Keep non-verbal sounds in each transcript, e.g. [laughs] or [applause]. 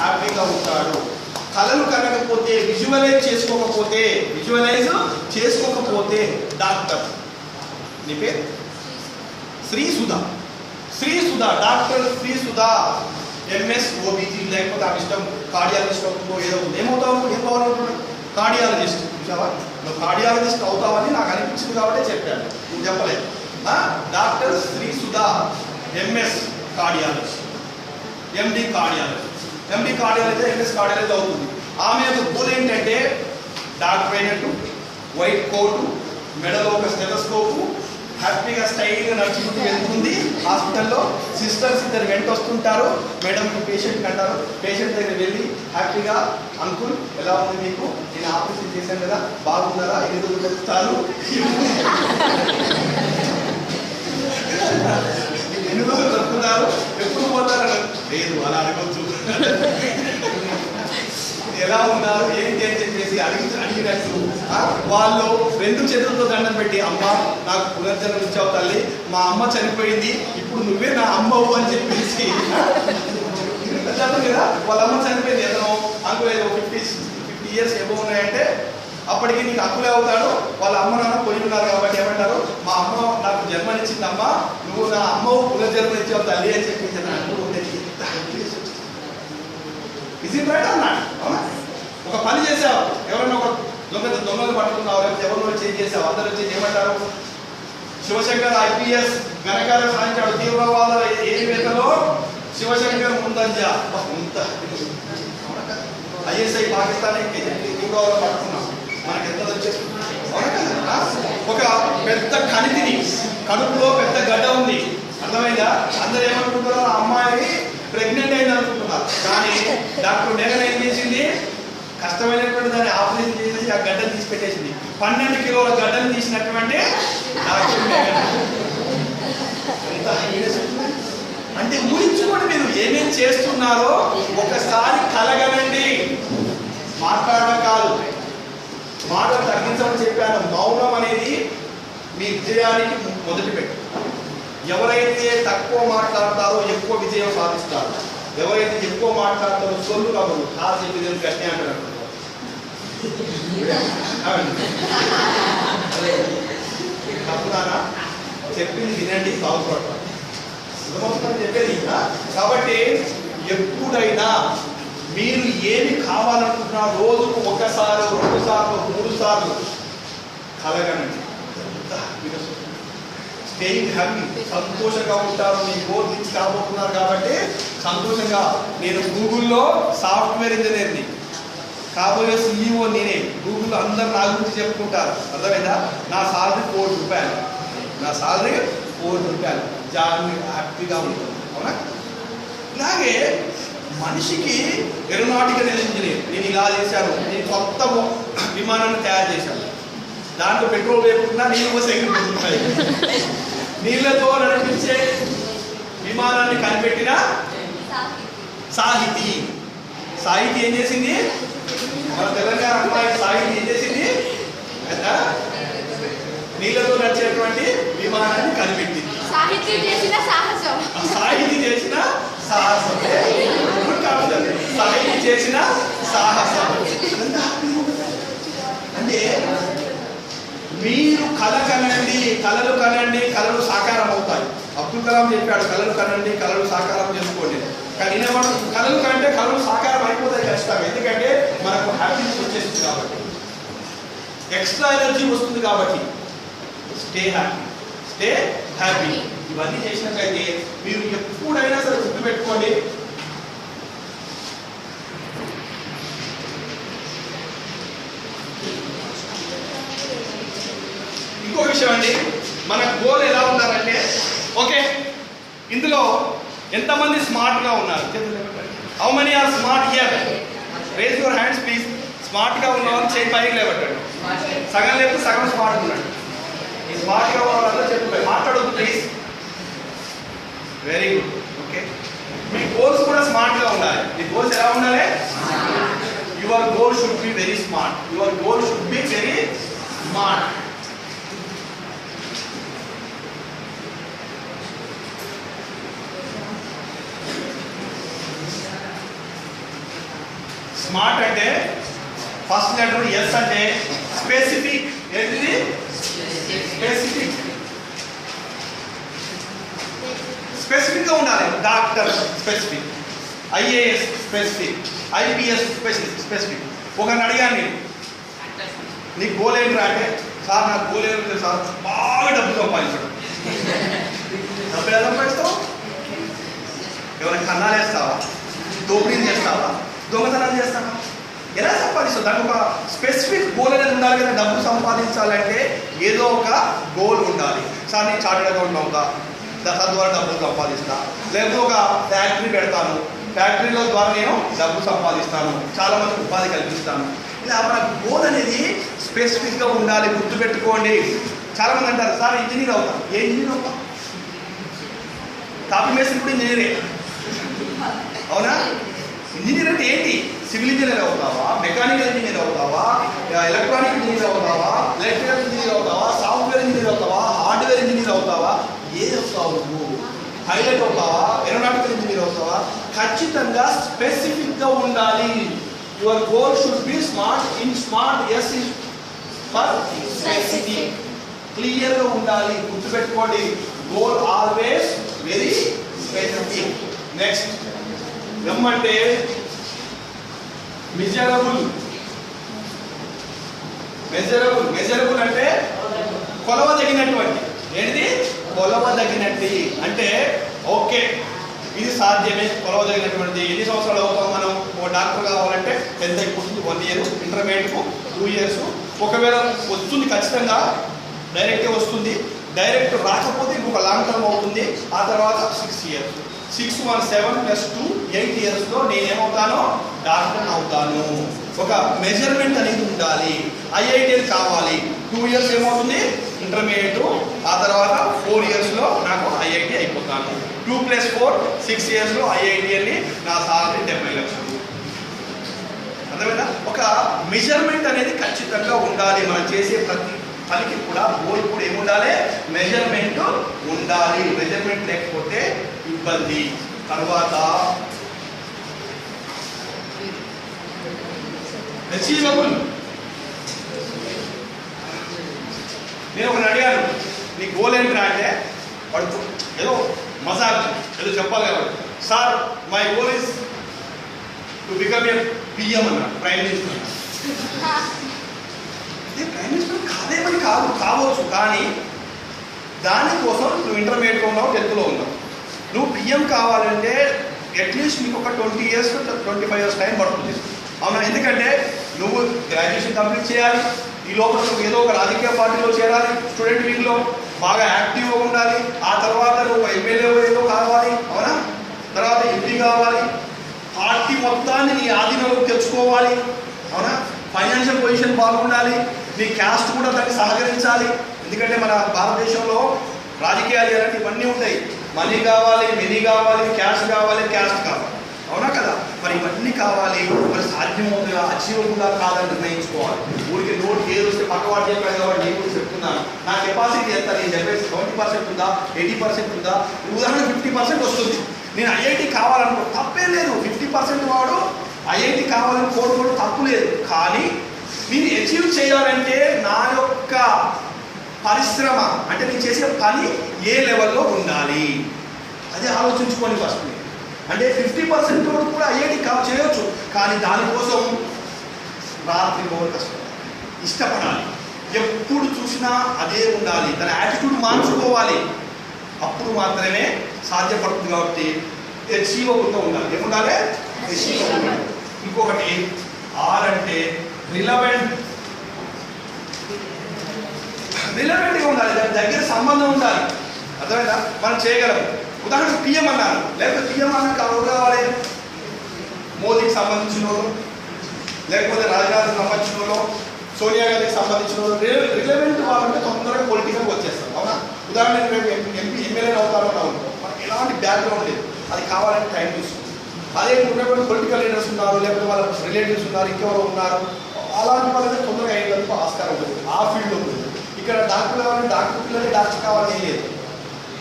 హ్యాపీగా ఉంటాడు. కళలు కనకపోతే విజువలైజ్ చేసుకోకపోతే విజువలైజ్ చేసుకోకపోతే డాక్టర్. నీ పేరు? Sri Sudha. Sri Sudha doctor Sri Sudha. MS OBG లేకపోతే ఆ ఇష్టం కార్డియాలజిస్ట్ అవుతుందో ఏదో ఏమవుతావు ఏం కావాలనుకుంటున్నావు కార్డియాలజిస్ట్. చూసావా నువ్వు కార్డియాలజిస్ట్ అవుతావని నాకు అనిపించింది కాబట్టి చెప్పాను. నువ్వు చెప్పలేదు. Doctor Sri Sudha MS cardiologist. MD cardiology MB cardiology MS cardiology అవుతుంది. ఆమె యొక్క గోల్ ఏంటంటే డాక్టర్ అయినట్టు వైట్ కోటు మెడలో ఒక స్టెలస్కోపు హ్యాపీగా స్టైల్గా నడుచుకుంటూ వెళ్తుంది. హాస్పిటల్లో సిస్టర్స్ ఇద్దరు వెంట వస్తుంటారు. మేడం పేషెంట్ అంటారు పేషెంట్ దగ్గర వెళ్ళి హ్యాపీగా అంకుల్ ఎలా ఉంది మీకు? నేను ఆపరేషన్ చేశాను కదా బాగున్నారా? ఎన్ని రోజులు చెప్తారు [laughs] ఎన్ని రోజులు దొరుకుతున్నారు ఎప్పుడు పోతారు లేదు అలా అడగొచ్చు ఎలా ఉన్నారు ఏంటి అని చెప్పేసి అడిగి అడిగినట్లు వాళ్ళు రెండు చేతులతో దండం పెట్టి అమ్మ నాకు పునర్జన్మ ఇచ్చావు తల్లి మా అమ్మ చనిపోయింది ఇప్పుడు నువ్వే నా అమ్మవు అని చెప్పేసి. కదా వాళ్ళ అమ్మ చనిపోయింది ఎంతనో అంకు ఫిఫ్టీ ఫిఫ్టీ ఇయర్స్ ఏమో ఉన్నాయంటే అప్పటికి నీకు అక్కులే అవుతాడు వాళ్ళ అమ్మ నాన్న పోయి ఉన్నారు కాబట్టి ఏమంటారు మా అమ్మ నాకు జన్మనిచ్చింది అమ్మ నువ్వు నా అమ్మవు పునర్జన్మ ఇచ్చావు తల్లి అని చెప్పి ఇజ్ ఇట్ రైట్ అన్నాడు అవునా? ఒక పని చేసావు ఎవరైనా ఒక దొంగ దొంగలు పట్టుకున్నావు లేకపోతే ఎవరినో చేంజ్ చేసావు అందరూ వచ్చి ఏమంటారు? శివశంకర్ ఐపీఎస్ ఘనకార్య సాధించాడు. తీవ్రవాద ఏరివేతలో శివశంకర్ ముందంజ. ముంత. ఐఎస్ఐ పాకిస్తాన్ తీవ్రవాదం పట్టుకున్నాం. మనకి ఎంత వచ్చేది ఒక పెద్ద కణితిని కడుపులో పెద్ద గడ్డ ఉంది. అర్థమైందా? అందరూ ఏమంటారు ఆ అమ్మాయి ప్రెగ్నెంట్ అయింది అనుకుంటున్నారు కానీ డాక్టర్ మేఘన ఏం చేసింది? కష్టమైనటువంటి దాన్ని ఆపరేషన్ చేసేసి ఆ గడ్డ తీసి పెట్టేసింది పన్నెండు కిలోల గడ్డను తీసినటువంటి డాక్టర్ మేఘన అంటే ఊహించుకోండి మీరు ఏమేం చేస్తున్నారో ఒకసారి కలగనండి. మాట్లాడడం కాదు. మాట తగ్గించమని చెప్పాను. మౌనం అనేది మీ విజయానికి మొదటి పెట్టు. ఎవరైతే తక్కువ మాట్లాడతారో ఎక్కువ విజయం సాధిస్తారు. ఎవరైతే ఎక్కువ మాట్లాడతారో సొల్లు కబురు చెప్పి విజయం గట్టి అంటారు? తప్పుదానా? చెప్పింది వినండి బాగుపడతారు అర్థమవుతుందని చెప్పేది ఇంకా. కాబట్టి ఎప్పుడైనా మీరు ఏమి కావాలనుకుంటున్నా రోజుకు ఒకసారి రెండు సార్లు మూడు సార్లు కలగనండి. స్టేయింగ్ హ్యాపీ సంతోషంగా ఉంటారు. మీ గోల్ నుంచి కాబోతున్నారు కాబట్టి సంతోషంగా. నేను గూగుల్లో సాఫ్ట్వేర్ ఇంజనీర్ని కాబోయే సీఈఓ నేనే. గూగుల్ అందరు నా గురించి చెప్పుకుంటారు. అర్థమైందా? నా సాలరీ కోటి రూపాయలు. నా సాలరీ కోటి రూపాయలు. జాబ్ హ్యాపీగా ఉంటుంది అవునా? ఇలాగే మనిషికి ఏరోనాటికల్ ఇంజనీర్ నేను ఇలా చేశాను. నేను కొత్త విమానాన్ని తయారు చేశాను. దాంట్లో పెట్రోల్ వేయకుండా నేను సెకండ్ నీళ్ళతో నడిపించే విమానాన్ని కనిపెట్టిన సాహితీ. సాహితీ ఏం చేసింది? మన తెలంగాణ అమ్మాయి సాహితీ ఏం చేసింది? ఆ? నీళ్ళతో నడిచేటువంటి విమానాన్ని కనిపెట్టింది. చేసిన సాహసం. సాహితీ చేసిన సాహసం. సాహితీ చేసిన సాహసం. అంటే కళ కనండి కళలు కనండి కళలు సాకారం అవుతాయి. అబ్దుల్ కలాం చెప్పాడు కళలు కనండి కళలు సాకారం చేసుకోండి. కానీ మనం కళలు కంటే కళలు సాకారం అయిపోతాయి ఖచ్చితంగా. ఎందుకంటే మనకు హ్యాపీనెస్ వచ్చేస్తుంది కాబట్టి. ఎక్స్ట్రా ఎనర్జీ వస్తుంది కాబట్టి. స్టే హ్యాపీ స్టే హ్యాపీ ఇవన్నీ చేసినట్లయితే మీరు ఎప్పుడైనా సరే గుర్తుపెట్టుకోండి అండి మన గోల్ ఎలా ఉండాలంటే ఓకే ఇందులో ఎంతమంది స్మార్ట్గా ఉన్నారు? How many are smart here? Raise your hands please స్మార్ట్గా ఉన్న వాళ్ళు చేయి పైకి లేబట్టండి సగం లేకపోతే సగం స్మార్ట్ ఉన్నాడు ఈ స్మార్ట్గా ఉన్న వాళ్ళందరూ చెప్పు మాట్లాడొద్దు ప్లీజ్ వెరీ గుడ్ ఓకే మీ గోల్స్ కూడా స్మార్ట్గా ఉండాలి. మీ గోల్స్ ఎలా ఉండాలి? Your goal should be very smart your goal should be very smart smart అంటే ఫస్ట్ లెటర్ ఎస్ అంటే స్పెసిఫిక్ ఏంటిది? స్పెసిఫిక్. స్పెసిఫిక్గా ఉండాలి. Doctor specific. IAS specific. IPS specific. Specific. ఒకరిని అడిగాను నేను. నీ గోల్ ఏంట్రా అంటే సార్ నాకు గోల్ సార్. బాగా డబ్బు సంపాదించడం. డబ్బులు ఎలా సంపాదిస్తావు? ఎవరైనా కన్నాలు వేస్తావా దోపిడీలు చేస్తావా? దొంగతనాలు చేస్తాను ఎలా సంపాదిస్తావు? దానికి ఒక స్పెసిఫిక్ గోల్ అనేది ఉండాలి కదా డబ్బు సంపాదించాలంటే ఏదో ఒక గోల్ ఉండాలి. సార్ నేను చార్టెడ్ అకౌంట్ అవుతా తద్వారా డబ్బులు సంపాదిస్తా. లేకపోతే ఒక ఫ్యాక్టరీ పెడతాను. ఫ్యాక్టరీలో ద్వారా నేను డబ్బు సంపాదిస్తాను. చాలా మందికి ఉపాధి కల్పిస్తాను. ఇలా మన గోల్ అనేది స్పెసిఫిక్గా ఉండాలి గుర్తుపెట్టుకోండి. చాలా మంది అంటారు సార్ ఇంజనీర్ అవుతా. ఏ ఇంజనీర్ అవుతా. కాపీ మేస్త్రి కూడా ఇంజనీరే అవునా? ఇంజనీర్ అంటే ఏంటి? సివిల్ ఇంజనీర్ అవుతావా? మెకానికల్ ఇంజనీర్ అవుతావా? ఎలక్ట్రానిక్ ఇంజనీర్ అవుతావా? ఎలక్ట్రికల్ ఇంజనీర్ అవుతావా? సాఫ్ట్వేర్ ఇంజనీర్ అవుతావా? హార్డ్వేర్ ఇంజనీర్ అవుతావా? ఏది అవుతావు నువ్వు? పైలట్ అవుతావా? ఏరోనాటికల్ ఇంజనీర్ అవుతావా? ఖచ్చితంగా స్పెసిఫిక్గా ఉండాలి. Your goal should be smart in smart S in for specific క్లియర్గా ఉండాలి. గుర్తుపెట్టుకోండి. Goal always very specific next రమ్మంటే అంటే మెజరబుల్. మెజరబుల్. మెజరబుల్ అంటే కొలవదగినటువంటి. ఏంటిది? కొలవదగినట్టి. అంటే ఓకే ఇది సాధ్యమే కొలవదగినటువంటిది. ఎన్ని సంవత్సరాలు అవుతాం మనం? ఒక డాక్టర్ కావాలంటే టెన్త్ అయిపోతుంది? వన్ ఇయర్ ఇంటర్మీడియట్కు టూ ఇయర్స్. ఒకవేళ వస్తుంది ఖచ్చితంగా డైరెక్ట్గా వస్తుంది. డైరెక్ట్ రాకపోతే ఇంకొక లాంగ్ టర్మ్ అవుతుంది. ఆ తర్వాత six years. Six one seven plus two eight ఇయర్స్లో నేనేమవుతాను డాక్టర్ అవుతాను ఒక మెజర్మెంట్ అనేది ఉండాలి. ఐఐటి కావాలి. టూ ఇయర్స్ ఏమవుతుంది? ఇంటర్మీడియట్ ఆ తర్వాత ఫోర్ ఇయర్స్లో నాకు ఐఐటి అయిపోతాను. టూ ప్లస్ ఫోర్ సిక్స్ ఇయర్స్లో ఐఐటి అని నా సాలరీ డెబ్బై లక్షలు. అర్థమైనా ఒక మెజర్మెంట్ అనేది ఖచ్చితంగా ఉండాలి. మనం చేసే ప్రతి పనికి కూడా గోల్ కూడా ఏముండాలి? మెజర్మెంట్ ఉండాలి. మెజర్మెంట్ లేకపోతే ఇబ్బంది. తర్వాత అచీవబుల్ నేను ఒకరిని అడిగాను నీ గోల్ ఏంట్రా అంటే? వాడు ఏదో మజాక్ ఏదో చెప్పాలి కాబట్టి sir my goal is to become a PM అన్నాడు ప్రైమ్ మినిస్టర్ ఇది ప్రైమ్ మినిస్టర్ కాదేమని కాదు కావచ్చు కానీ దానికోసం నువ్వు ఇంటర్మీడియట్లో ఉన్నావు టెన్త్లో ఉన్నావు. నువ్వు పిఎం కావాలంటే అట్లీస్ట్ నీకు ఒక twenty years twenty five years time పడుతుంది. అవునా? ఎందుకంటే నువ్వు గ్రాడ్యుయేషన్ కంప్లీట్ చేయాలి. ఈ లోపల నువ్వు ఏదో ఒక రాజకీయ పార్టీలో చేరాలి స్టూడెంట్ వింగ్లో బాగా యాక్టివ్గా ఉండాలి. ఆ తర్వాత నువ్వు ఎమ్మెల్యే ఏదో కావాలి. అవునా? తర్వాత ఎంపీ కావాలి. పార్టీ మొత్తాన్ని నీ ఆధీనంలోకి తెచ్చుకోవాలి. అవునా? ఫైనాన్షియల్ పొజిషన్ బాగుండాలి. నీ క్యాస్ట్ కూడా దానికి సహకరించాలి. ఎందుకంటే మన భారతదేశంలో రాజకీయాలు ఇవన్నీ ఉంటాయి. మనీ కావాలి మినీ కావాలి క్యాష్ కావాలి క్యాస్ట్ కావాలి. అవునా కదా? మరి ఇవన్నీ కావాలి మరి సాధ్యమవుతుందా అచీవబుల్గా కాదని నిర్ణయించుకోవాలి. ఊరికి నోట్ ఏది వస్తే పక్కవాడు చెప్పాడు కాబట్టి నేను కూడా చెప్తున్నాను. నా కెపాసిటీ ఎంత? నేను చెప్పేసి సెవెంటీ పర్సెంట్ ఉందా? ఎయిటీ పర్సెంట్ ఉందా? ఉదాహరణ ఫిఫ్టీ పర్సెంట్ వస్తుంది. నేను ఐఐటి కావాలనుకో తప్పే లేదు. ఫిఫ్టీ పర్సెంట్ వాడు ఐఐటి కావాలని కోరుకోవడం తప్పు లేదు. కానీ నేను అచీవ్ చేయాలంటే నా యొక్క పరిశ్రమ. అంటే నేను చేసే పని ఏ లెవెల్లో ఉండాలి? అది ఆలోచించుకోండి ఫస్ట్ అంటే ఫిఫ్టీ పర్సెంట్ వరకు కూడా అయ్యేది కవర్ చేయొచ్చు. కానీ దానికోసం రాత్రి పోవాలి కష్టం. ఇష్టపడాలి. ఎప్పుడు చూసినా అదే ఉండాలి. తన యాటిట్యూడ్ మార్చుకోవాలి. అప్పుడు మాత్రమే సాధ్యపడుతుంది కాబట్టి అచీవబుల్గా ఉండాలి. ఏముండాలి? అచీవబుల్ ఇంకొకటి ఆర్ అంటే రిలవెంట్ రిలవెంట్గా ఉండాలి దాని దగ్గర సంబంధం ఉండాలి. అర్థమైందా? మనం చేయగలం ఉదాహరణకు పిఎం అన్నారు. లేకపోతే పిఎం అన్నాక ఎవరు కావాలి? మోదీకి సంబంధించిన వాళ్ళు లేకపోతే రాజనాథ్కి సంబంధించిన వాళ్ళు సోనియా గాంధీకి సంబంధించిన వాళ్ళు. రిలవెంట్ వాళ్ళంటే తొందరగా పొలిటికల్గా వచ్చేస్తారు. అవునా? ఉదాహరణకు రేపు ఎంపీ ఎమ్మెల్యే అవుతారని అనుకో మనకి ఎలాంటి బ్యాక్గ్రౌండ్ లేదు. అది కావాలంటే టైం తీసుకుంటుంది అదే ఉన్నటువంటి పొలిటికల్ లీడర్స్ ఉన్నారు లేకపోతే వాళ్ళ రిలేటివ్స్ ఉన్నారు ఇంకెవరో ఉన్నారు. అలాంటి వాళ్ళకి తొందరగా అయ్యేందుకు ఆస్కారం ఉంటుంది. ఆ ఫీల్డ్ ఉంటుంది. ఇక్కడ డాక్టర్ కావాలి డాక్టర్ పిల్లలే డాక్టర్ కావాలని లేదు.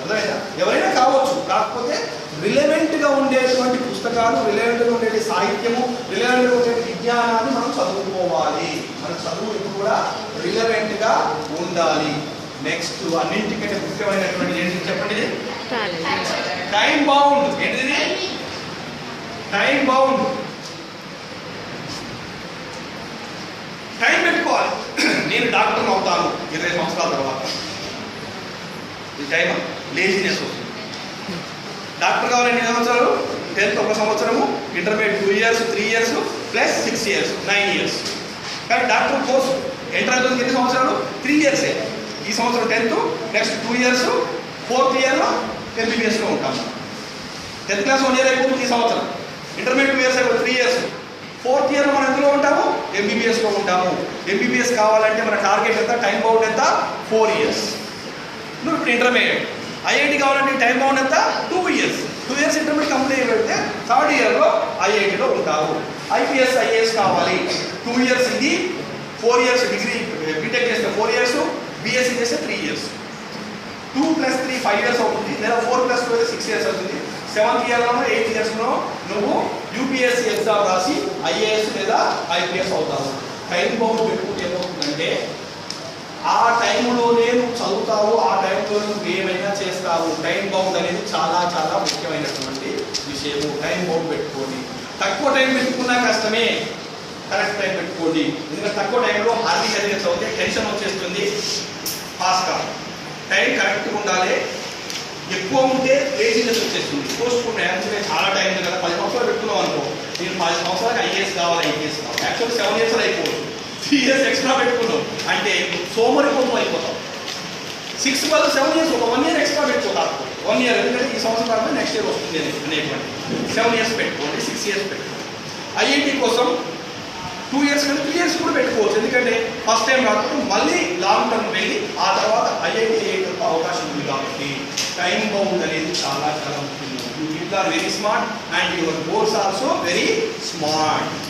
అర్థమైనా ఎవరైనా కావచ్చు. కాకపోతే రిలవెంట్గా ఉండేటువంటి పుస్తకాలు రిలవెంట్గా ఉండే సాహిత్యము రిలవెంట్గా ఉండే విజ్ఞానాన్ని మనం చదువుకోవాలి. మన చదువు ఇప్పుడు కూడా రిలవెంట్గా ఉండాలి. నెక్స్ట్ అన్నింటికంటే ముఖ్యమైనటువంటి ఏంటి చెప్పండి? టైం బౌండ్ ఏంటిది టైం బౌండ్ టైం పెట్టుకోవాలి. నేను డాక్టర్ అవుతాను ఇరవై సంవత్సరాల తర్వాత. ఈ టైం లేజినెస్ వస్తుంది. డాక్టర్ కావాలంటే ఎన్ని సంవత్సరాలు? టెన్త్ ఒక సంవత్సరము intermediate two years three years plus six years nine years. కానీ డాక్టర్ కోర్సు ఎంటర్ అవుతుంది ఎన్ని సంవత్సరాలు? త్రీ ఇయర్సే ఈ సంవత్సరం tenth next two years fourth ఇయర్లో ఎంబీబీఎస్లో ఉంటాము టెన్త్ క్లాస్ వన్ ఇయర్ అయిపోతుంది ఈ సంవత్సరం. ఇంటర్మీడియట్ టూ ఇయర్స్ అయిపోతుంది త్రీ ఇయర్స్. ఫోర్త్ ఇయర్లో మనం ఎందులో ఉంటాము? ఎంబీబీఎస్లో ఉంటాము. ఎంబీబీఎస్ కావాలంటే మన టార్గెట్ ఎంత? టైం బౌండ్ ఎంత? Four years. నువ్వు ఇప్పుడు ఇంటర్మీడియట్. ఐఐటి కావాలంటే టైం బౌండ్ ఎంత? Two years. Two years intermediate complete పెడితే థర్డ్ ఇయర్లో ఐఐటిలో ఉంటావు. ఐపీఎస్ ఐఏఎస్ కావాలి. టూ ఇయర్స్ ఇది ఫోర్ ఇయర్స్ డిగ్రీ బీటెక్ చేస్తే ఫోర్ ఇయర్స్ బీఎస్సీ చేస్తే three years. Two plus three five years అవుతుంది. లేదా ఫోర్ ప్లస్ టూ అయితే సిక్స్ ఇయర్స్ అవుతుంది. సెవెంత్ ఇయర్లో ఎయిత్ ఇయర్స్లో నువ్వు యూపీఎస్సీ ఎగ్జామ్ రాసి ఐఏఎస్ లేదా ఐపీఎస్ అవుతావు. టైం బౌండ్ పెట్టుకుంటే ఏమవుతుందంటే ఆ టైంలోనే నువ్వు చదువుతావు ఆ టైంలో నువ్వు ఏమైనా చేస్తావు టైం బౌండ్ అనేది చాలా చాలా ముఖ్యమైనటువంటి విషయము. టైం బౌండ్ పెట్టుకోండి. తక్కువ టైం పెట్టుకున్నా కష్టమే. కరెక్ట్ టైం పెట్టుకోండి. ఎందుకంటే తక్కువ టైంలో హార్దిక చదివే చదివితే టెన్షన్ వచ్చేస్తుంది ఫాస్ట్గా. టైం కరెక్ట్గా ఉండాలి. ఎక్కువ ఉంటే లేజినెస్ వచ్చేస్తుంది. పోస్ట్పోన్ యాక్చువల్గా చాలా టైం కదా. పది సంవత్సరాలు పెట్టుకున్నాం అనుకో. నేను పది సంవత్సరాలకు ఐఏఎస్ కావాలి ఐపీఎస్ కావాలి. యాక్చువల్ సెవెన్ ఇయర్స్ అయిపోవచ్చు. త్రీ ఇయర్స్ ఎక్స్ట్రా పెట్టుకున్నాం అంటే సోమరిపోతం అయిపోతాం. సిక్స్ బదులు సెవెన్ ఇయర్స్ ఒక వన్ ఇయర్ ఎక్స్ట్రా పెట్టుకోవాలి వన్ ఇయర్ ఎందుకంటే ఈ సంవత్సరం నెక్స్ట్ ఇయర్ వస్తుంది అనేటువంటి. సెవెన్ ఇయర్స్ పెట్టుకోండి సిక్స్ ఇయర్స్ పెట్టుకోండి. ఐఐటి కోసం టూ ఇయర్స్ కంటే త్రీ ఇయర్స్ కూడా పెట్టుకోవచ్చు. ఎందుకంటే ఫస్ట్ టైం కాకుండా మళ్ళీ లాంగ్ టర్మ్ వెళ్ళి ఆ తర్వాత ఐఐటి అయ్యేటప్పుడు అవకాశం ఉంది కాబట్టి టైం బౌండ్ అనేది చాలా చాలా ముఖ్యం. are very smart and your boards also very smart.